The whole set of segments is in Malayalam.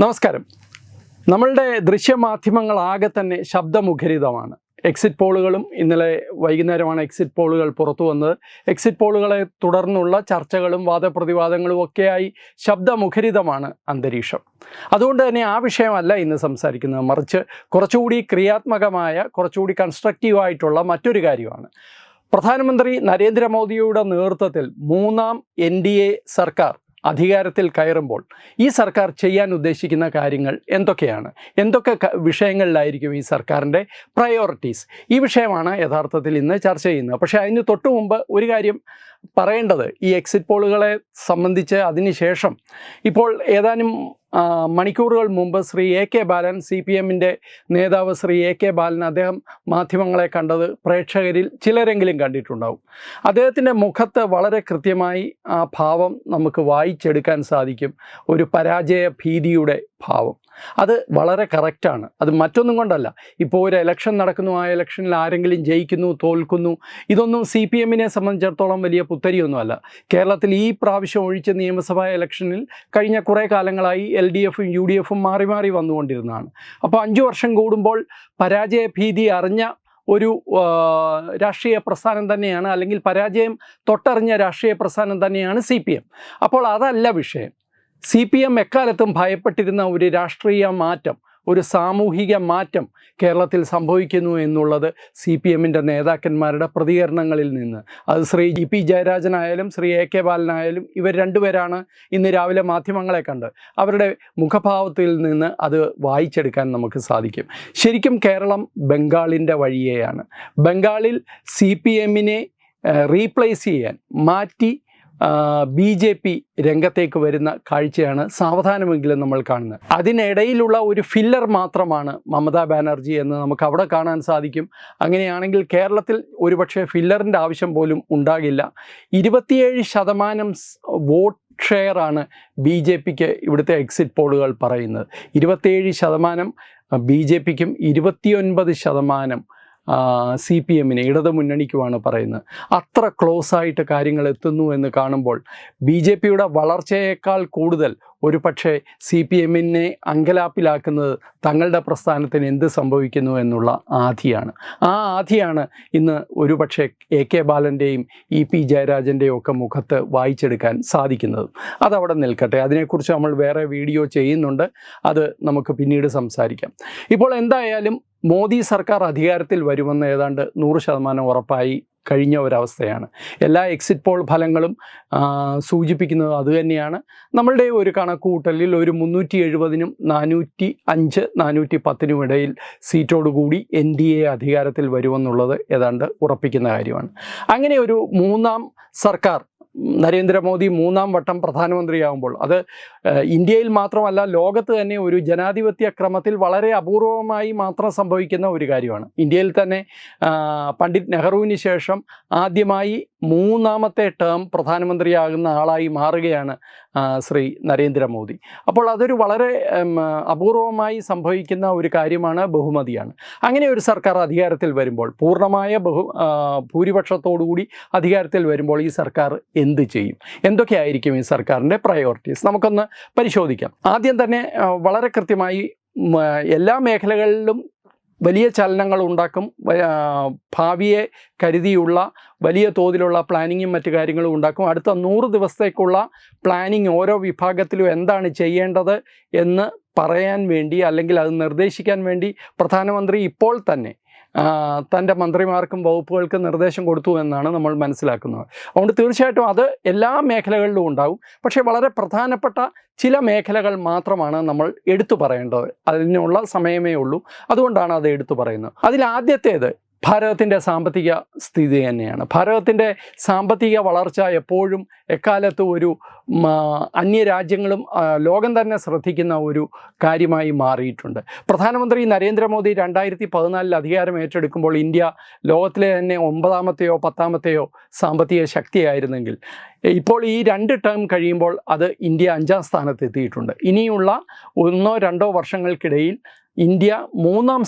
നമസ്കാരം. നമ്മളുടെ ദൃശ്യമാധ്യമങ്ങളാകെ തന്നെ ശബ്ദമുഖരിതമാണ്. എക്സിറ്റ് പോളുകളും ഇന്നലെ വൈകുന്നേരമാണ് എക്സിറ്റ് പോളുകൾ പുറത്തു വന്നത്. എക്സിറ്റ് പോളുകളെ തുടർന്നുള്ള ചർച്ചകളും വാദപ്രതിവാദങ്ങളും ഒക്കെയായി ശബ്ദമുഖരിതമാണ് അന്തരീക്ഷം. അതുകൊണ്ട് തന്നെ ആ വിഷയമല്ല ഇന്ന് സംസാരിക്കുന്നത്. മറിച്ച് കുറച്ചുകൂടി ക്രിയാത്മകമായ കുറച്ചുകൂടി കൺസ്ട്രക്റ്റീവായിട്ടുള്ള മറ്റൊരു കാര്യമാണ്. പ്രധാനമന്ത്രി നരേന്ദ്രമോദിയുടെ നേതൃത്വത്തിൽ മൂന്നാം എൻ സർക്കാർ അധികാരത്തിൽ കയറുമ്പോൾ ഈ സർക്കാർ ചെയ്യാൻ ഉദ്ദേശിക്കുന്ന കാര്യങ്ങൾ എന്തൊക്കെയാണ്? എന്തൊക്കെ വിഷയങ്ങളിലായിരിക്കും ഈ സർക്കാരിന്റെ പ്രയോറിറ്റീസ് ഈ വിഷയമാണ് യഥാർത്ഥത്തിൽ ഇന്ന് ചർച്ച ചെയ്യുന്നത്. പക്ഷേ അതിന് തൊട്ടു മുമ്പ് ഒരു കാര്യം പറയേണ്ടത് ഈ എക്സിറ്റ് പോളുകളെ സംബന്ധിച്ച് അതിനുശേഷം ഇപ്പോൾ ഏതാനും മണിക്കൂറുകൾ മുമ്പ് Shri A K Balan C P എമ്മിന്റെ നേതാവ് ശ്രീ എ കെ ബാലൻ അദ്ദേഹം മാധ്യമങ്ങളെ കണ്ടത് പ്രേക്ഷകരിൽ ചിലരെങ്കിലും കണ്ടിട്ടുണ്ടാവും. അദ്ദേഹത്തിന്റെ മുഖത്ത് വളരെ കൃത്യമായി ആ ഭാവം നമുക്ക് വായിച്ചെടുക്കാൻ സാധിക്കും. ഒരു പരാജയ ഭീതിയുടെ ഭാവം. അത് വളരെ കറക്റ്റാണ് അത് മറ്റൊന്നും കൊണ്ടല്ല. ഇപ്പോൾ ഒരു ഇലക്ഷൻ നടക്കുന്നു. ആ ഇലക്ഷനിൽ ആരെങ്കിലും ജയിക്കുന്നു തോൽക്കുന്നു. ഇതൊന്നും സി പി എമ്മിനെ സംബന്ധിച്ചിടത്തോളം വലിയ പുത്തരിയൊന്നുമല്ല. കേരളത്തിൽ ഈ പ്രാവശ്യം ഒഴിച്ച നിയമസഭാ ഇലക്ഷനിൽ കഴിഞ്ഞ കുറേ കാലങ്ങളായി എൽ ഡി എഫും യു ഡി എഫും മാറി മാറി വന്നുകൊണ്ടിരുന്നതാണ്. അപ്പോൾ അഞ്ച് വർഷം കൂടുമ്പോൾ പരാജയ ഭീതി അറിഞ്ഞ ഒരു രാഷ്ട്രീയ പ്രസ്ഥാനം തന്നെയാണ് അല്ലെങ്കിൽ പരാജയം തൊട്ടറിഞ്ഞ രാഷ്ട്രീയ പ്രസ്ഥാനം തന്നെയാണ് സി അപ്പോൾ അതല്ല വിഷയം. സി പി എം എക്കാലത്തും ഭയപ്പെട്ടിരുന്ന ഒരു രാഷ്ട്രീയ മാറ്റം ഒരു സാമൂഹിക മാറ്റം കേരളത്തിൽ സംഭവിക്കുന്നു എന്നുള്ളത് സി പി എമ്മിന്റെ നേതാക്കന്മാരുടെ പ്രതികരണങ്ങളിൽ നിന്ന്. അത് ശ്രീ ജി പി ജയരാജനായാലും ശ്രീ എ കെ ബാലനായാലും ഇവർ രണ്ടുപേരാണ് ഇന്ന് രാവിലെ മാധ്യമങ്ങളെ കണ്ട് അവരുടെ മുഖഭാവത്തിൽ നിന്ന് അത് വായിച്ചെടുക്കാൻ നമുക്ക് സാധിക്കും. ശരിക്കും കേരളം ബംഗാളിന്റെ വഴിയെയാണ്. ബംഗാളിൽ സി പി എമ്മിനെ റീപ്ലേസ് ചെയ്യാൻ മാറ്റി ബി ജെ പി രംഗത്തേക്ക് വരുന്ന കാഴ്ചയാണ് സാവധാനമെങ്കിലും നമ്മൾ കാണുന്നത്. അതിനിടയിലുള്ള ഒരു ഫില്ലർ മാത്രമാണ് മമതാ ബാനർജി എന്ന് നമുക്ക് അവിടെ കാണാൻ സാധിക്കും. അങ്ങനെയാണെങ്കിൽ കേരളത്തിൽ ഒരുപക്ഷെ ഫില്ലറിന്റെ ആവശ്യം പോലും ഉണ്ടാകില്ല. ഇരുപത്തിയേഴ് ശതമാനം വോട്ട് ഷെയറാണ് ബി ജെ പിക്ക് ഇവിടുത്തെ എക്സിറ്റ് പോളുകൾ പറയുന്നത്. ഇരുപത്തിയേഴ് ശതമാനം ബി ജെ പിക്കും ഇരുപത്തിയൊൻപത് ശതമാനം സി പി എമ്മിന് ഇടത് മുന്നണിക്കുമാണ് പറയുന്നത്. അത്ര ക്ലോസ് ആയിട്ട് കാര്യങ്ങൾ എത്തുന്നു എന്ന് കാണുമ്പോൾ ബി ജെ പിയുടെ വളർച്ചയേക്കാൾ കൂടുതൽ ഒരു പക്ഷേ സി പി എമ്മിനെ അങ്കലാപ്പിലാക്കുന്നത് തങ്ങളുടെ പ്രസ്ഥാനത്തിന് എന്ത് സംഭവിക്കുന്നു എന്നുള്ള ആധിയാണ്. ആ ആധിയാണ് ഇന്ന് ഒരു പക്ഷേ എ കെ ബാലന്റെയും ഇ പി ജയരാജന്റെയും ഒക്കെ മുഖത്ത് വായിച്ചെടുക്കാൻ സാധിക്കുന്നത്. അതവിടെ നിൽക്കട്ടെ. അതിനെക്കുറിച്ച് നമ്മൾ വേറെ വീഡിയോ ചെയ്യുന്നുണ്ട്. അത് നമുക്ക് പിന്നീട് സംസാരിക്കാം. ഇപ്പോൾ എന്തായാലും മോദി സർക്കാർ അധികാരത്തിൽ വരുമെന്ന് ഏതാണ്ട് നൂറ് ശതമാനം ഉറപ്പായി കഴിഞ്ഞ ഒരവസ്ഥയാണ്. എല്ലാ എക്സിറ്റ് പോൾ ഫലങ്ങളും സൂചിപ്പിക്കുന്നത് അതുതന്നെയാണ് നമ്മളുടെ ഒരു കണക്കുകൂട്ടലിൽ ഒരു മുന്നൂറ്റി എഴുപതിനും നാനൂറ്റി അഞ്ച് നാനൂറ്റി പത്തിനും ഇടയിൽ സീറ്റോടുകൂടി എൻ ഡി എ അധികാരത്തിൽ വരുമെന്നുള്ളത് ഏതാണ്ട് ഉറപ്പിക്കുന്ന കാര്യമാണ്. അങ്ങനെ ഒരു മൂന്നാം സർക്കാർ നരേന്ദ്രമോദി മൂന്നാം വട്ടം പ്രധാനമന്ത്രിയാകുമ്പോൾ അത് ഇന്ത്യയിൽ മാത്രമല്ല ലോകത്ത് തന്നെ ഒരു ജനാധിപത്യ ക്രമത്തിൽ വളരെ അപൂർവമായി മാത്രം സംഭവിക്കുന്ന ഒരു കാര്യമാണ്. ഇന്ത്യയിൽ തന്നെ പണ്ഡിറ്റ് നെഹ്റുവിന് ശേഷം ആദ്യമായി മൂന്നാമത്തെ ടേം പ്രധാനമന്ത്രിയാകുന്ന ആളായി മാറുകയാണ് ശ്രീ നരേന്ദ്രമോദി. അപ്പോൾ അതൊരു വളരെ അപൂർവമായി സംഭവിക്കുന്ന ഒരു കാര്യമാണ് ബഹുമതിയാണ്. അങ്ങനെ ഒരു സർക്കാർ അധികാരത്തിൽ വരുമ്പോൾ പൂർണമായ ബഹു ഭൂരിപക്ഷത്തോടുകൂടി അധികാരത്തിൽ വരുമ്പോൾ ഈ സർക്കാർ എന്ത് ചെയ്യും? എന്തൊക്കെയായിരിക്കും ഈ സർക്കാരിന്റെ പ്രയോറിറ്റീസ് നമുക്കൊന്ന് പരിശോധിക്കാം. ആദ്യം തന്നെ വളരെ കൃത്യമായി എല്ലാ മേഖലകളിലും വലിയ ചലനങ്ങൾ ഉണ്ടാക്കും ഭാവിയെ കരുതിയുള്ള വലിയ തോതിലുള്ള പ്ലാനിങ്ങും മറ്റു കാര്യങ്ങളും ഉണ്ടാക്കും. അടുത്ത നൂറ് ദിവസത്തേക്കുള്ള പ്ലാനിങ് ഓരോ വിഭാഗത്തിലും എന്താണ് ചെയ്യേണ്ടത് എന്ന് പറയാൻ വേണ്ടി അല്ലെങ്കിൽ അത് നിർദ്ദേശിക്കാൻ വേണ്ടി പ്രധാനമന്ത്രി ഇപ്പോൾ തന്നെ തന്റെ മന്ത്രിമാർക്കും വകുപ്പുകൾക്കും നിർദ്ദേശം കൊടുത്തു എന്നാണ് നമ്മൾ മനസ്സിലാക്കുന്നത്. അതുകൊണ്ട് തീർച്ചയായിട്ടും അത് എല്ലാ മേഖലകളിലും ഉണ്ടാകും പക്ഷേ വളരെ പ്രധാനപ്പെട്ട ചില മേഖലകൾ മാത്രമാണ് നമ്മൾ എടുത്തു പറയേണ്ടത്. അതിനുള്ള സമയമേ ഉള്ളൂ. അതുകൊണ്ടാണ് അത് എടുത്തു പറയുന്നത്. അതിൽ ആദ്യത്തേത് ഭാരതത്തിന്റെ സാമ്പത്തിക സ്ഥിതി തന്നെയാണ്. ഭാരതത്തിന്റെ സാമ്പത്തിക വളർച്ച എപ്പോഴും എക്കാലത്തും ഒരു അന്യ രാജ്യങ്ങളും അന്യരാജ്യങ്ങളും ലോകം തന്നെ ശ്രദ്ധിക്കുന്ന ഒരു കാര്യമായി മാറിയിട്ടുണ്ട്. പ്രധാനമന്ത്രി നരേന്ദ്രമോദി രണ്ടായിരത്തി പതിനാലിൽ അധികാരം ഏറ്റെടുക്കുമ്പോൾ ഇന്ത്യ ലോകത്തിലെ തന്നെ ഒമ്പതാമത്തെയോ പത്താമത്തെയോ സാമ്പത്തിക ശക്തിയായിരുന്നെങ്കിൽ. ഇപ്പോൾ ഈ രണ്ട് ടേം കഴിയുമ്പോൾ അത് ഇന്ത്യ അഞ്ചാം സ്ഥാനത്ത് എത്തിയിട്ടുണ്ട് ഇനിയുള്ള ഒന്നോ രണ്ടോ വർഷങ്ങൾക്കിടയിൽ ഇന്ത്യ മൂന്നാം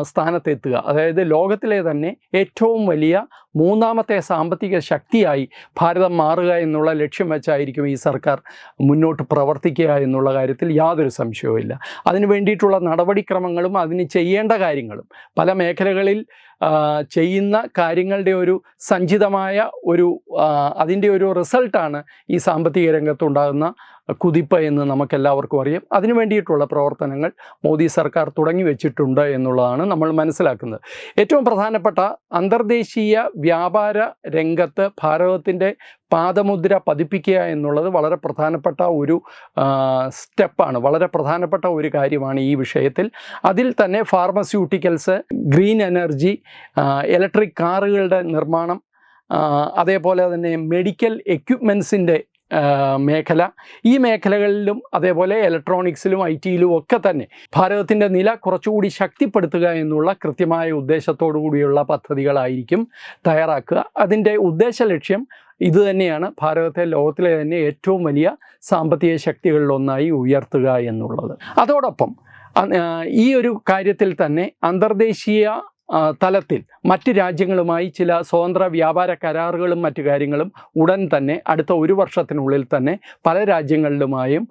സ്ഥാനത്തെത്തുക. അതായത് ലോകത്തിലെ തന്നെ ഏറ്റവും വലിയ മൂന്നാമത്തെ സാമ്പത്തിക ശക്തിയായി ഭാരതം മാറുക എന്നുള്ള ലക്ഷ്യം വെച്ചായിരിക്കും ഈ സർക്കാർ മുന്നോട്ട് പ്രവർത്തിക്കുക എന്നുള്ള കാര്യത്തിൽ യാതൊരു സംശയവുമില്ല അതിനു വേണ്ടിയിട്ടുള്ള നടപടിക്രമങ്ങളും അതിന് ചെയ്യേണ്ട കാര്യങ്ങളും പല മേഖലകളിൽ ചെയ്യുന്ന കാര്യങ്ങളുടെ ഒരു സഞ്ചിതമായ ഒരു അതിന്റെ ഒരു റിസൾട്ടാണ് ഈ സാമ്പത്തിക രംഗത്തുണ്ടാകുന്ന കുതിപ്പ് എന്ന് നമുക്കെല്ലാവർക്കും അറിയാം. അതിനു വേണ്ടിയിട്ടുള്ള പ്രവർത്തനങ്ങൾ മോദി സർക്കാർ തുടങ്ങി വെച്ചിട്ടുണ്ട് എന്നുള്ളതാണ് നമ്മൾ മനസ്സിലാക്കുന്നത്. ഏറ്റവും പ്രധാനപ്പെട്ട അന്തർദേശീയ വ്യാപാര രംഗത്ത് ഭാരതത്തിന്റെ പാദമുദ്ര പതിപ്പിക്കുക എന്നുള്ളത് വളരെ പ്രധാനപ്പെട്ട ഒരു സ്റ്റെപ്പാണ്. വളരെ പ്രധാനപ്പെട്ട ഒരു കാര്യമാണ് ഈ വിഷയത്തിൽ. അതിൽ തന്നെ ഫാർമസ്യൂട്ടിക്കൽസ് ഗ്രീൻ എനർജി ഇലക്ട്രിക് കാറുകളുടെ നിർമ്മാണം അതേപോലെ തന്നെ മെഡിക്കൽ എക്യുപ്മെൻസിന്റെ മേഖല. ഈ മേഖലകളിലും അതേപോലെ ഇലക്ട്രോണിക്സിലും ഐ ടിയിലും ഒക്കെ തന്നെ ഭാരതത്തിന്റെ നില കുറച്ചുകൂടി ശക്തിപ്പെടുത്തുക എന്നുള്ള കൃത്യമായ ഉദ്ദേശത്തോടു കൂടിയുള്ള പദ്ധതികളായിരിക്കും തയ്യാറാക്കുക. അതിന്റെ ഉദ്ദേശ ലക്ഷ്യം ഇതുതന്നെയാണ് ഭാരതത്തെ ലോകത്തിലെ തന്നെ ഏറ്റവും വലിയ സാമ്പത്തിക ശക്തികളിലൊന്നായി ഉയർത്തുക എന്നുള്ളത്. അതോടൊപ്പം ഈ ഒരു കാര്യത്തിൽ തന്നെ അന്തർദേശീയ തലത്തിൽ മറ്റ് രാജ്യങ്ങളുമായി ചില സ്വതന്ത്ര വ്യാപാര കരാറുകളും മറ്റു കാര്യങ്ങളും ഉടൻ തന്നെ അടുത്ത ഒരു വർഷത്തിനുള്ളിൽ തന്നെ പല രാജ്യങ്ങളിലുമായും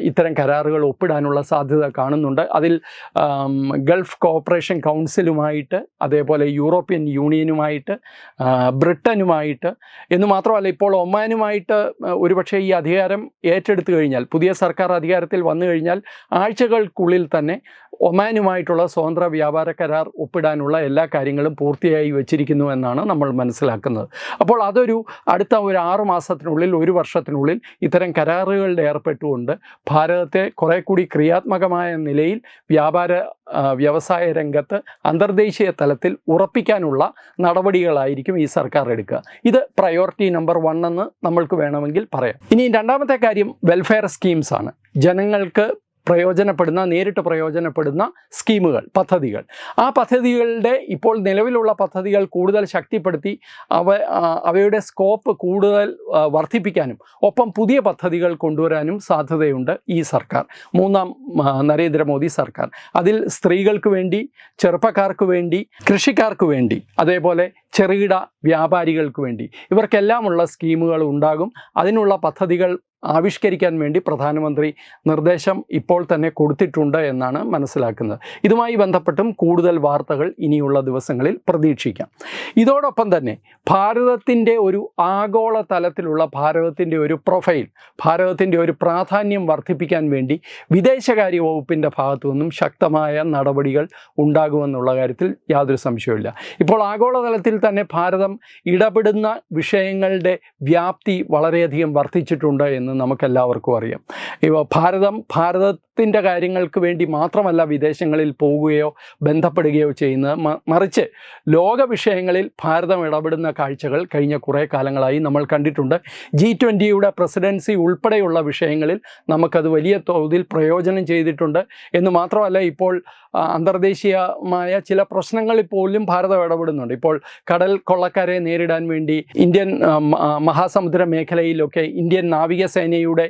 ഇത്തരം കരാറുകൾ ഒപ്പിടാനുള്ള സാധ്യത കാണുന്നുണ്ട്. അതിൽ ഗൾഫ് കോപ്പറേഷൻ കൗൺസിലുമായിട്ട് അതേപോലെ യൂറോപ്യൻ യൂണിയനുമായിട്ട് ബ്രിട്ടനുമായിട്ട് എന്ന് മാത്രമല്ല ഇപ്പോൾ ഒമാനുമായിട്ട് ഒരുപക്ഷേ ഈ അധികാരം ഏറ്റെടുത്തു കഴിഞ്ഞാൽ പുതിയ സർക്കാർ അധികാരത്തിൽ വന്നു കഴിഞ്ഞാൽ ആഴ്ചകൾക്കുള്ളിൽ തന്നെ ഒമാനുമായിട്ടുള്ള സ്വതന്ത്ര വ്യാപാര കരാർ ഒപ്പിടാനുള്ള എല്ലാ കാര്യങ്ങളും പൂർത്തിയായി വെച്ചിരിക്കുന്നു എന്നാണ് നമ്മൾ മനസ്സിലാക്കുന്നത്. അപ്പോൾ അതൊരു അടുത്ത ഒരു ആറു മാസത്തിനുള്ളിൽ ഒരു വർഷത്തിനുള്ളിൽ ഇത്തരം കരാറുകളിൽ ഏർപ്പെട്ടുകൊണ്ട് ഭാരതത്തെ കുറേ കൂടി ക്രിയാത്മകമായ നിലയിൽ വ്യാപാര വ്യവസായ രംഗത്ത് അന്തർദേശീയ തലത്തിൽ ഉറപ്പിക്കാനുള്ള നടപടികളായിരിക്കും ഈ സർക്കാർ എടുക്കുക. ഇത് പ്രയോറിറ്റി നമ്പർ വൺ എന്ന് നമ്മൾക്ക് വേണമെങ്കിൽ പറയാം. ഇനി രണ്ടാമത്തെ കാര്യം വെൽഫെയർ സ്കീംസ് ആണ്. ജനങ്ങൾക്ക് പ്രയോജനപ്പെടുന്ന നേരിട്ട് പ്രയോജനപ്പെടുന്ന സ്കീമുകൾ പദ്ധതികൾ. ആ പദ്ധതികളുടെ ഇപ്പോൾ നിലവിലുള്ള പദ്ധതികൾ കൂടുതൽ ശക്തിപ്പെടുത്തി അവ അവയുടെ സ്കോപ്പ് കൂടുതൽ വർദ്ധിപ്പിക്കാനും ഒപ്പം പുതിയ പദ്ധതികൾ കൊണ്ടുവരാനും സാധ്യതയുണ്ട് ഈ സർക്കാർ. മൂന്നാം നരേന്ദ്രമോദി സർക്കാർ. അതിൽ സ്ത്രീകൾക്ക് വേണ്ടി ചെറുപ്പക്കാർക്ക് വേണ്ടി കൃഷിക്കാർക്ക് വേണ്ടി അതേപോലെ ചെറുകിട വ്യാപാരികൾക്ക് വേണ്ടി ഇവർക്കെല്ലാമുള്ള സ്കീമുകൾ ഉണ്ടാകും. അതിനുള്ള പദ്ധതികൾ ആവിഷ്കരിക്കാൻ വേണ്ടി പ്രധാനമന്ത്രി നിർദ്ദേശം ഇപ്പോൾ തന്നെ കൊടുത്തിട്ടുണ്ട് എന്നാണ് മനസ്സിലാക്കുന്നത്. ഇതുമായി ബന്ധപ്പെട്ടും കൂടുതൽ വാർത്തകൾ ഇനിയുള്ള ദിവസങ്ങളിൽ പ്രതീക്ഷിക്കാം. ഇതോടൊപ്പം തന്നെ ഭാരതത്തിന്റെ ഒരു ആഗോള തലത്തിലുള്ള ഭാരതത്തിന്റെ ഒരു പ്രൊഫൈൽ ഭാരതത്തിന്റെ ഒരു പ്രാധാന്യം വർദ്ധിപ്പിക്കാൻ വേണ്ടി വിദേശകാര്യ വകുപ്പിന്റെ ഭാഗത്തു നിന്നും ശക്തമായ നടപടികൾ ഉണ്ടാകുമെന്നുള്ള കാര്യത്തിൽ യാതൊരു സംശയവുമില്ല. ഇപ്പോൾ ആഗോളതലത്തിൽ തന്നെ ഭാരതം ഇടപെടുന്ന വിഷയങ്ങളുടെ വ്യാപ്തി വളരെയധികം വർദ്ധിച്ചിട്ടുണ്ട് എന്ന് നമുക്കെല്ലാവർക്കും അറിയാം. ഇവ ഭാരതം ഭാരതത്തിന്റെ കാര്യങ്ങൾക്ക് വേണ്ടി മാത്രമല്ല വിദേശങ്ങളിൽ പോവുകയോ ബന്ധപ്പെടുകയോ ചെയ്യുന്നത്. മറിച്ച് ലോക വിഷയങ്ങളിൽ ഭാരതം ഇടപെടുന്ന കാഴ്ചകൾ കഴിഞ്ഞ കുറേ കാലങ്ങളായി നമ്മൾ കണ്ടിട്ടുണ്ട്. ജി ട്വന്റിയുടെ പ്രസിഡൻസി ഉൾപ്പെടെയുള്ള വിഷയങ്ങളിൽ നമുക്കത് വലിയ തോതിൽ പ്രയോജനം ചെയ്തിട്ടുണ്ട്. എന്ന് മാത്രമല്ല ഇപ്പോൾ അന്തർദേശീയമായ ചില പ്രശ്നങ്ങളിൽ പോലും ഭാരതം ഇടപെടുന്നുണ്ട്. ഇപ്പോൾ കടൽ കൊള്ളക്കാരെ നേരിടാൻ വേണ്ടി ഇന്ത്യൻ മഹാസമുദ്ര മേഖലയിലൊക്കെ ഇന്ത്യൻ നാവികസേനയുടെ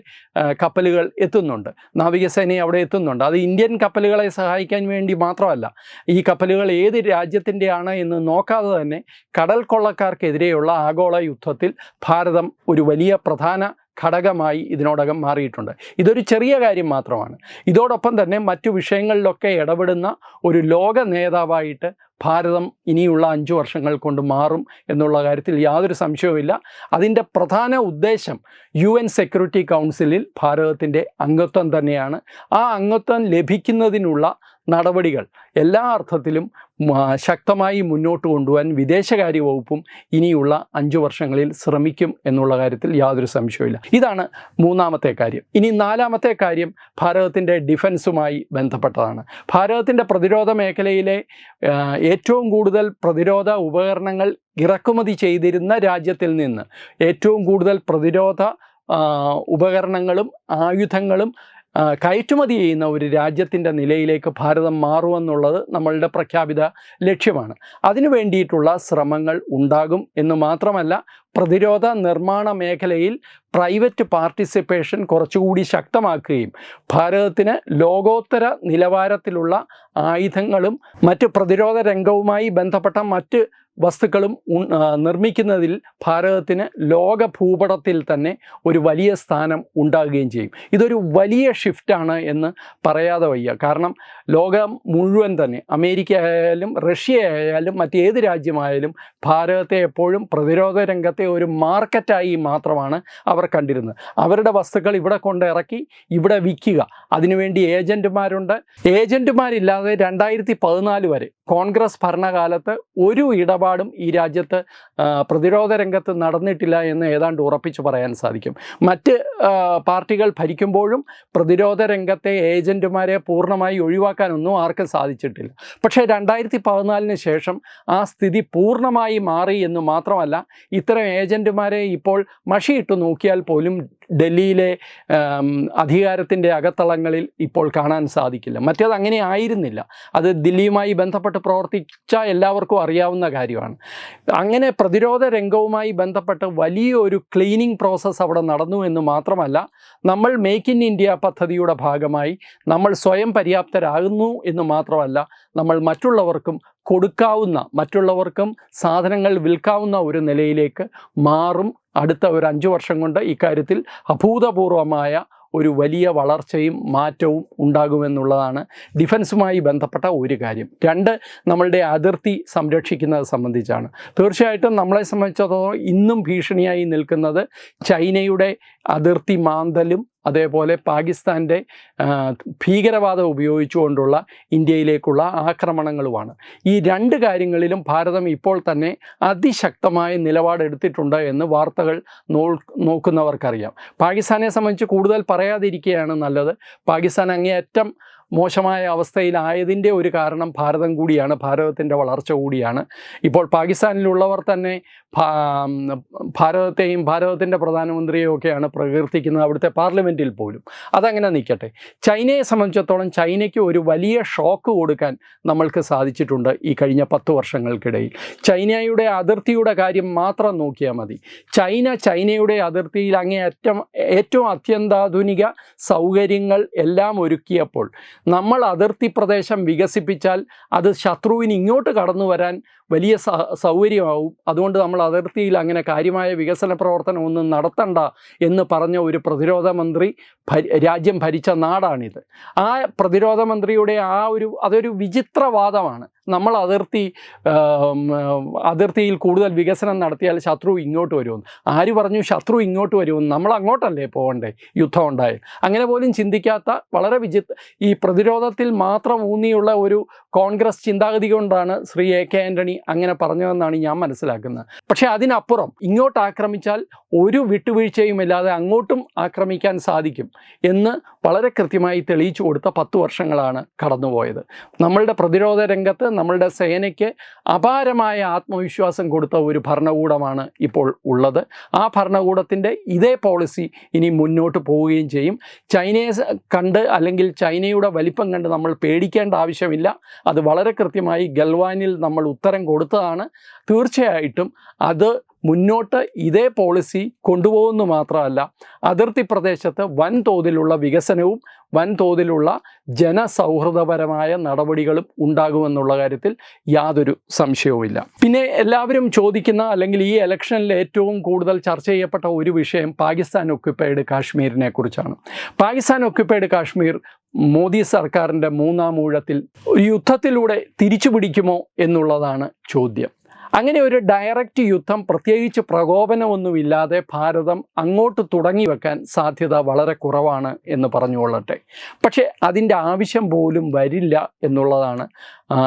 കപ്പലുകൾ എത്തുന്നുണ്ട്. നാവികസേന അവിടെ എത്തുന്നുണ്ട്. അത് ഇന്ത്യൻ കപ്പലുകളെ സഹായിക്കാൻ വേണ്ടി മാത്രമല്ല ഈ കപ്പലുകൾ ഏത് രാജ്യത്തിന്റെയാണ് എന്ന് നോക്കാതെ തന്നെ കടൽ കൊള്ളക്കാർക്കെതിരെയുള്ള ആഗോള യുദ്ധത്തിൽ ഭാരതം ഒരു വലിയ പ്രധാന ഘടകമായി ഇതിനോടകം മാറിയിട്ടുണ്ട്. ഇതൊരു ചെറിയ കാര്യം മാത്രമാണ്. ഇതോടൊപ്പം തന്നെ മറ്റു വിഷയങ്ങളിലൊക്കെ ഇടപെടുന്ന ഒരു ലോക നേതാവായിട്ട് ഭാരതം ഇനിയുള്ള അഞ്ചു വർഷങ്ങൾ കൊണ്ട് മാറും എന്നുള്ള കാര്യത്തിൽ യാതൊരു സംശയവുമില്ല. അതിന്റെ പ്രധാന ഉദ്ദേശം യു എൻ സെക്യൂരിറ്റി കൗൺസിലിൽ ഭാരതത്തിന്റെ അംഗത്വം തന്നെയാണ്. ആ അംഗത്വം ലഭിക്കുന്നതിനുള്ള നടപടികൾ എല്ലാ അർത്ഥത്തിലും ശക്തമായി മുന്നോട്ട് കൊണ്ടുപോകാൻ വിദേശകാര്യ വകുപ്പും ഇനിയുള്ള അഞ്ചു വർഷങ്ങളിൽ ശ്രമിക്കും എന്നുള്ള കാര്യത്തിൽ യാതൊരു സംശയവുമില്ല. ഇതാണ് മൂന്നാമത്തെ കാര്യം. ഇനി നാലാമത്തെ കാര്യം ഭാരതത്തിന്റെ ഡിഫൻസുമായി ബന്ധപ്പെട്ടതാണ്. ഭാരതത്തിന്റെ പ്രതിരോധ മേഖലയിലെ ഏറ്റവും കൂടുതൽ പ്രതിരോധ ഉപകരണങ്ങൾ ഇറക്കുമതി ചെയ്തിരുന്ന രാജ്യത്തിൽ നിന്ന് ഏറ്റവും കൂടുതൽ പ്രതിരോധ ഉപകരണങ്ങളും ആയുധങ്ങളും കയറ്റുമതി ചെയ്യുന്ന ഒരു രാജ്യത്തിന്റെ നിലയിലേക്ക് ഭാരതം മാറുമെന്നുള്ളത് നമ്മളുടെ പ്രഖ്യാപിത ലക്ഷ്യമാണ്. അതിനു വേണ്ടിയിട്ടുള്ള ശ്രമങ്ങൾ ഉണ്ടാകും എന്ന് മാത്രമല്ല പ്രതിരോധ നിർമ്മാണ മേഖലയിൽ പ്രൈവറ്റ് പാർട്ടിസിപ്പേഷൻ കുറച്ചുകൂടി ശക്തമാക്കുകയും ഭാരതത്തിന് ലോകോത്തര നിലവാരത്തിലുള്ള ആയുധങ്ങളും മറ്റ് പ്രതിരോധ രംഗവുമായി ബന്ധപ്പെട്ട മറ്റ് വസ്തുക്കളും നിർമ്മിക്കുന്നതിൽ ഭാരതത്തിന് ലോക ഭൂപടത്തിൽ തന്നെ ഒരു വലിയ സ്ഥാനം ഉണ്ടാകുകയും ചെയ്യും. ഇതൊരു വലിയ ഷിഫ്റ്റാണ് എന്ന് പറയാതെ വയ്യ. കാരണം ലോകം മുഴുവൻ തന്നെ അമേരിക്ക ആയാലും റഷ്യ ആയാലും മറ്റേത് രാജ്യമായാലും ഭാരതത്തെ എപ്പോഴും പ്രതിരോധ രംഗത്തെ ഒരു മാർക്കറ്റായി മാത്രമാണ് അവർ കണ്ടിരുന്നത്. അവരുടെ വസ്തുക്കൾ ഇവിടെ കൊണ്ട് ഇറക്കി ഇവിടെ വിൽക്കുക. അതിനുവേണ്ടി ഏജന്റുമാരുണ്ട് ഏജന്റുമാരില്ലാതെ രണ്ടായിരത്തി പതിനാല് വരെ കോൺഗ്രസ് ഭരണകാലത്ത് ഒരു ഇടപാടും ഈ രാജ്യത്ത് പ്രതിരോധ രംഗത്ത് നടന്നിട്ടില്ല എന്ന് ഏതാണ്ട് ഉറപ്പിച്ചു പറയാൻ സാധിക്കും. മറ്റ് പാർട്ടികൾ ഭരിക്കുമ്പോഴും പ്രതിരോധ രംഗത്തെ ഏജന്റുമാരെ പൂർണമായി ഒഴിവാക്കാനൊന്നും ആർക്കും സാധിച്ചിട്ടില്ല. പക്ഷേ രണ്ടായിരത്തി പതിനാലിന് ശേഷം ആ സ്ഥിതി പൂർണമായി മാറി എന്ന് മാത്രമല്ല ഇത്തരം ഏജന്റുമാരെ ഇപ്പോൾ മഷിയിട്ട് നോക്കിയാൽ പോലും ഡൽഹിയിലെ അധികാരത്തിന്റെ അകത്തളങ്ങളിൽ ഇപ്പോൾ കാണാൻ സാധിക്കില്ല. മറ്റേത് അങ്ങനെ ആയിരുന്നില്ല. അത് ദില്ലിയുമായി ബന്ധപ്പെട്ട് പ്രവർത്തിച്ച എല്ലാവർക്കും അറിയാവുന്ന കാര്യമാണ്. അങ്ങനെ പ്രതിരോധ രംഗവുമായി ബന്ധപ്പെട്ട് വലിയൊരു ക്ലീനിങ് പ്രോസസ്സ് അവിടെ നടന്നു എന്ന് മാത്രമല്ല നമ്മൾ മേക്ക് ഇൻ ഇന്ത്യ പദ്ധതിയുടെ ഭാഗമായി നമ്മൾ സ്വയം പര്യാപ്തരാകുന്നു എന്ന് മാത്രമല്ല നമ്മൾ മറ്റുള്ളവർക്കും കൊടുക്കാവുന്ന മറ്റുള്ളവർക്കും സാധനങ്ങൾ വിൽക്കാവുന്ന ഒരു നിലയിലേക്ക് മാറും. അടുത്ത ഒരു അഞ്ച് വർഷം കൊണ്ട് ഇക്കാര്യത്തിൽ അഭൂതപൂർവമായ ഒരു വലിയ വളർച്ചയും മാറ്റവും ഉണ്ടാകുമെന്നുള്ളതാണ് ഡിഫൻസുമായി ബന്ധപ്പെട്ട ഒരു കാര്യം. രണ്ട് നമ്മളുടെ അതിർത്തി സംരക്ഷിക്കുന്നത് സംബന്ധിച്ചാണ്. തീർച്ചയായിട്ടും നമ്മളെ സംബന്ധിച്ചിടത്തോളം ഇന്നും ഭീഷണിയായി നിൽക്കുന്നത് ചൈനയുടെ അതിർത്തി മാന്തലും അതേപോലെ പാകിസ്ഥാന്റെ ഭീകരവാദം ഉപയോഗിച്ചുകൊണ്ടുള്ള ഇന്ത്യയിലേക്കുള്ള ആക്രമണങ്ങളുമാണ്. ഈ രണ്ട് കാര്യങ്ങളിലും ഭാരതം ഇപ്പോൾ തന്നെ അതിശക്തമായ നിലപാടെടുത്തിട്ടുണ്ട് എന്ന് വാർത്തകൾ നോക്കുന്നവർക്കറിയാം. പാകിസ്ഥാനെ സംബന്ധിച്ച് കൂടുതൽ പറയാതിരിക്കുകയാണ് നല്ലത്. പാകിസ്ഥാൻ അങ്ങേയറ്റം മോശമായ അവസ്ഥയിലായതിന്റെ ഒരു കാരണം ഭാരതം കൂടിയാണ് ഭാരതത്തിന്റെ വളർച്ച കൂടിയാണ്. ഇപ്പോൾ പാകിസ്ഥാനിലുള്ളവർ തന്നെ ഭാരതത്തെയും ഭാരതത്തിന്റെ പ്രധാനമന്ത്രിയെയും ഒക്കെയാണ് പ്രകീർത്തിക്കുന്നത് അവിടുത്തെ പാർലമെന്റിൽ പോലും. അതങ്ങനെ നിൽക്കട്ടെ. ചൈനയെ സംബന്ധിച്ചിടത്തോളം ചൈനയ്ക്ക് ഒരു വലിയ ഷോക്ക് കൊടുക്കാൻ നമ്മൾക്ക് സാധിച്ചിട്ടുണ്ട് ഈ കഴിഞ്ഞ പത്ത് വർഷങ്ങൾക്കിടയിൽ. ചൈനയുടെ അതിർത്തിയുടെ കാര്യം മാത്രം നോക്കിയാൽ മതി. ചൈന ചൈനയുടെ അതിർത്തിയിൽ അങ്ങേയറ്റം ഏറ്റവും അത്യന്താധുനിക സൗകര്യങ്ങൾ എല്ലാം ഒരുക്കിയപ്പോൾ നമ്മൾ അതിർത്തി പ്രദേശം വികസിപ്പിച്ചാൽ അത് ശത്രുവിന് ഇങ്ങോട്ട് കടന്നു വരാൻ വലിയ സൗകര്യമാവും. അതുകൊണ്ട് നമ്മൾ അതിർത്തിയിൽ അങ്ങനെ കാര്യമായ വികസന പ്രവർത്തനം ഒന്നും നടത്തണ്ട എന്ന് പറഞ്ഞ ഒരു പ്രതിരോധ മന്ത്രി രാജ്യം ഭരിച്ച നാടാണിത്. ആ പ്രതിരോധ മന്ത്രിയുടെ ആ ഒരു അതൊരു വിചിത്രവാദമാണ്. നമ്മൾ അതിർത്തി അതിർത്തിയിൽ കൂടുതൽ വികസനം നടത്തിയാൽ ശത്രു ഇങ്ങോട്ട് വരുമെന്ന്. ആര് പറഞ്ഞു ശത്രു ഇങ്ങോട്ട് വരുമെന്ന്? നമ്മൾ അങ്ങോട്ടല്ലേ പോകണ്ടേ യുദ്ധം ഉണ്ടായി അങ്ങനെ പോലും ചിന്തിക്കാത്ത വളരെ വിചിത്ര ഈ പ്രതിരോധത്തിൽ മാത്രം ഊന്നിയുള്ള ഒരു കോൺഗ്രസ് ചിന്താഗതി കൊണ്ടാണ് ശ്രീ എ കെ ആന്റണി അങ്ങനെ പറഞ്ഞതെന്നാണ് ഞാൻ മനസ്സിലാക്കുന്നത്. പക്ഷേ അതിനപ്പുറം ഇങ്ങോട്ട് ആക്രമിച്ചാൽ ഒരു വിട്ടുവീഴ്ചയും ഇല്ലാതെ അങ്ങോട്ടും ആക്രമിക്കാൻ സാധിക്കും എന്ന് വളരെ കൃത്യമായി തെളിയിച്ചു കൊടുത്ത പത്ത് വർഷങ്ങളാണ് കടന്നുപോയത്. നമ്മളുടെ പ്രതിരോധ രംഗത്ത് നമ്മളുടെ സേനയ്ക്ക് അപാരമായ ആത്മവിശ്വാസം കൊടുത്ത ഒരു ഭരണകൂടമാണ് ഇപ്പോൾ ഉള്ളത്. ആ ഭരണകൂടത്തിന്റെ ഇതേ പോളിസി ഇനി മുന്നോട്ട് പോവുകയും ചെയ്യും. ചൈനയെ കണ്ട് അല്ലെങ്കിൽ ചൈനയുടെ വലിപ്പം കണ്ട് നമ്മൾ പേടിക്കേണ്ട ആവശ്യമില്ല. അത് വളരെ കൃത്യമായി ഗൽവാനിൽ നമ്മൾ ഉത്തരം കൊടുത്തതാണ്. തീർച്ചയായിട്ടും അത് മുന്നോട്ട് ഇതേ പോളിസി കൊണ്ടുപോകുന്നു മാത്രമല്ല അതിർത്തി പ്രദേശത്ത് വൻതോതിലുള്ള വികസനവും വൻതോതിലുള്ള ജനസൗഹൃദപരമായ നടപടികളും ഉണ്ടാകുമെന്നുള്ള കാര്യത്തിൽ യാതൊരു സംശയവുമില്ല. പിന്നെ എല്ലാവരും ചോദിക്കുന്ന അല്ലെങ്കിൽ ഈ ഇലക്ഷനിൽ ഏറ്റവും കൂടുതൽ ചർച്ച ചെയ്യപ്പെട്ട ഒരു വിഷയം പാകിസ്ഥാൻ ഒക്യുപ്പൈഡ് കാശ്മീരിനെ കുറിച്ചാണ്. പാകിസ്ഥാൻ ഒക്യുപ്പൈഡ് കാശ്മീർ മോദി സർക്കാരിന്റെ മൂന്നാം ഊഴത്തിൽ യുദ്ധത്തിലൂടെ തിരിച്ചു പിടിക്കുമോ എന്നുള്ളതാണ് ചോദ്യം. അങ്ങനെ ഒരു ഡയറക്റ്റ് യുദ്ധം പ്രത്യേകിച്ച് പ്രകോപനമൊന്നുമില്ലാതെ ഭാരതം അങ്ങോട്ട് തുടങ്ങി വെക്കാൻ സാധ്യത വളരെ കുറവാണ് എന്ന് പറഞ്ഞുകൊള്ളട്ടെ. പക്ഷേ അതിന്റെ ആവശ്യം പോലും വരില്ല എന്നുള്ളതാണ്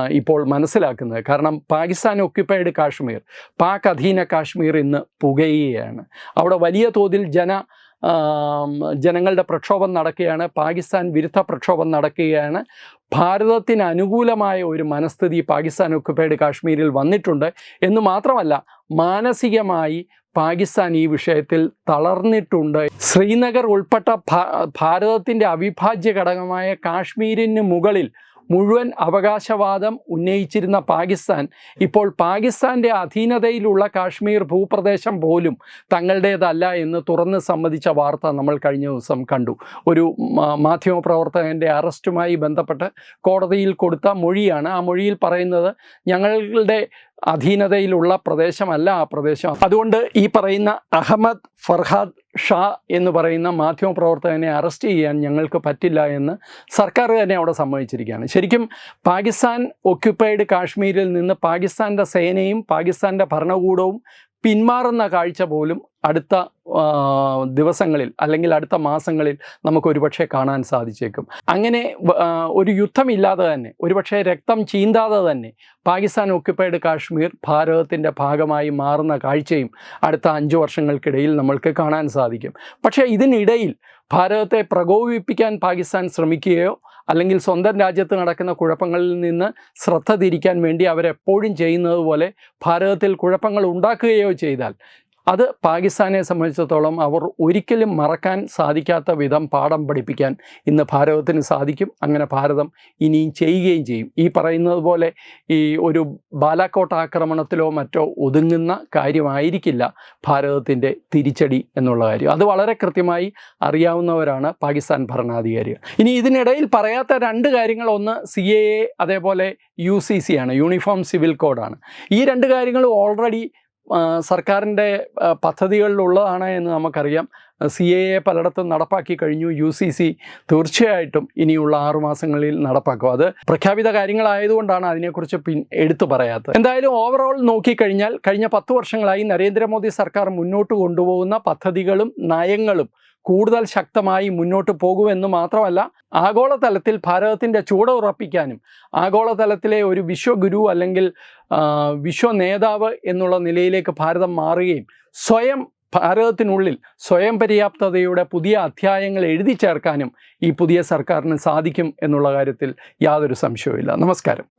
ഇപ്പോൾ മനസ്സിലാക്കുന്നത്. കാരണം പാകിസ്ഥാൻ ഒക്യുപ്പൈഡ് കാശ്മീർ പാക് അധീന കാശ്മീർ ഇന്ന് പുകയുകയാണ്. അവിടെ വലിയ തോതിൽ ജന ജനങ്ങളുടെ പ്രക്ഷോഭം നടക്കുകയാണ് പാകിസ്ഥാൻ വിരുദ്ധ പ്രക്ഷോഭം നടക്കുകയാണ്. ഭാരതത്തിന് അനുകൂലമായ ഒരു മനസ്ഥിതി പാകിസ്ഥാൻ ഒക്യുപ്പൈഡ് കാശ്മീരിൽ വന്നിട്ടുണ്ട്. എന്ന് മാത്രമല്ല മാനസികമായി പാകിസ്ഥാൻ ഈ വിഷയത്തിൽ തളർന്നിട്ടുണ്ട്. ശ്രീനഗർ ഉൾപ്പെട്ട ഭാരതത്തിന്റെ അവിഭാജ്യ ഘടകമായ കാശ്മീരിന് മുകളിൽ മുഴുവൻ അവകാശവാദം ഉന്നയിച്ചിരുന്ന പാകിസ്ഥാൻ ഇപ്പോൾ പാകിസ്ഥാന്റെ അധീനതയിലുള്ള കാശ്മീർ ഭൂപ്രദേശം പോലും തങ്ങളുടേതല്ല എന്ന് തുറന്ന് സമ്മതിച്ച വാർത്ത നമ്മൾ കഴിഞ്ഞ ദിവസം കണ്ടു. ഒരു മാധ്യമപ്രവർത്തകന്റെ അറസ്റ്റുമായി ബന്ധപ്പെട്ട് കോടതിയിൽ കൊടുത്ത മൊഴിയാണ്. ആ മൊഴിയിൽ പറയുന്നത് ഞങ്ങളുടെ അധീനതയിലുള്ള പ്രദേശമല്ല ആ പ്രദേശം. അതുകൊണ്ട് ഈ പറയുന്ന അഹമ്മദ് ഫർഹാദ് ഷാ എന്ന് പറയുന്ന മാധ്യമപ്രവർത്തകനെ അറസ്റ്റ് ചെയ്യാൻ ഞങ്ങൾക്ക് പറ്റില്ല എന്ന് സർക്കാർ തന്നെ അവിടെ സമ്മതിച്ചിരിക്കുകയാണ്. ശരിക്കും പാകിസ്ഥാൻ ഒക്യുപ്പൈഡ് കാശ്മീരിൽ നിന്ന് പാകിസ്ഥാന്റെ സേനയും പാകിസ്ഥാന്റെ ഭരണകൂടവും പിന്മാറുന്ന കാഴ്ച പോലും അടുത്ത ദിവസങ്ങളിൽ അല്ലെങ്കിൽ അടുത്ത മാസങ്ങളിൽ നമുക്ക് ഒരുപക്ഷെ കാണാൻ സാധിച്ചേക്കും. അങ്ങനെ ഒരു യുദ്ധമില്ലാതെ തന്നെ ഒരുപക്ഷെ രക്തം ചീന്താതെ തന്നെ പാകിസ്ഥാൻ ഓക്യുപ്പൈഡ് കാശ്മീർ ഭാരതത്തിന്റെ ഭാഗമായി മാറുന്ന കാഴ്ചയും അടുത്ത അഞ്ച് വർഷങ്ങൾക്കിടയിൽ നമ്മൾക്ക് കാണാൻ സാധിക്കും. പക്ഷേ ഇതിനിടയിൽ ഭാരതത്തെ പ്രകോപിപ്പിക്കാൻ പാകിസ്ഥാൻ ശ്രമിക്കുകയോ അല്ലെങ്കിൽ സ്വന്തം രാജ്യത്ത് നടക്കുന്ന കുഴപ്പങ്ങളിൽ നിന്ന് ശ്രദ്ധ തിരിക്കാൻ വേണ്ടി അവരെപ്പോഴും ചെയ്യുന്നത് പോലെ ഭാരതത്തിൽ കുഴപ്പങ്ങൾ ഉണ്ടാക്കുകയോ ചെയ്താൽ അത് പാകിസ്ഥാനെ സംബന്ധിച്ചിടത്തോളം അവർ ഒരിക്കലും മറക്കാൻ സാധിക്കാത്ത വിധം പാഠം പഠിപ്പിക്കാൻ ഇന്ന് ഭാരതത്തിന് സാധിക്കും. അങ്ങനെ ഭാരതം ഇനിയും ചെയ്യുകയും ചെയ്യും. ഈ പറയുന്നത് പോലെ ഈ ഒരു ബാലാക്കോട്ട് ആക്രമണത്തിലോ മറ്റോ ഒതുങ്ങുന്ന കാര്യമായിരിക്കില്ല ഭാരതത്തിന്റെ തിരിച്ചടി എന്നുള്ള കാര്യം. അത് വളരെ കൃത്യമായി അറിയാവുന്നവരാണ് പാകിസ്ഥാൻ ഭരണാധികാരികൾ. ഇനി ഇതിനിടയിൽ പറയാത്ത രണ്ട് കാര്യങ്ങൾ. ഒന്ന് സി എ അതേപോലെ യു സി സി ആണ്. യൂണിഫോം സിവിൽ കോഡാണ്. ഈ രണ്ട് കാര്യങ്ങളും ഓൾറെഡി സർക്കാരിന്റെ പദ്ധതികളിലുള്ളതാണ് എന്ന് നമുക്കറിയാം. സി എ എ പലയിടത്തും നടപ്പാക്കി കഴിഞ്ഞു യു സി സി തീർച്ചയായിട്ടും ഇനിയുള്ള ആറുമാസങ്ങളിൽ നടപ്പാക്കും. അത് പ്രഖ്യാപിത കാര്യങ്ങളായതുകൊണ്ടാണ് അതിനെക്കുറിച്ച് പിൻ എടുത്തു പറയാത്തത്. എന്തായാലും ഓവറോൾ നോക്കിക്കഴിഞ്ഞാൽ കഴിഞ്ഞ പത്ത് വർഷങ്ങളായി നരേന്ദ്രമോദി സർക്കാർ മുന്നോട്ട് കൊണ്ടുപോകുന്ന പദ്ധതികളും നയങ്ങളും കൂടുതൽ ശക്തമായി മുന്നോട്ട് പോകുമെന്ന് മാത്രമല്ല ആഗോളതലത്തിൽ ഭാരതത്തിന്റെ ചൂട് ഉറപ്പിക്കാനും ആഗോളതലത്തിലെ ഒരു വിശ്വഗുരു അല്ലെങ്കിൽ വിശ്വ നേതാവ് എന്നുള്ള നിലയിലേക്ക് ഭാരതം മാറുകയും സ്വയം ഭാരതത്തിനുള്ളിൽ സ്വയം പര്യാപ്തതയുടെ പുതിയ അധ്യായങ്ങൾ എഴുതി ചേർക്കാനും ഈ പുതിയ സർക്കാരിന് സാധിക്കും എന്നുള്ള കാര്യത്തിൽ യാതൊരു സംശയവുമില്ല. നമസ്കാരം.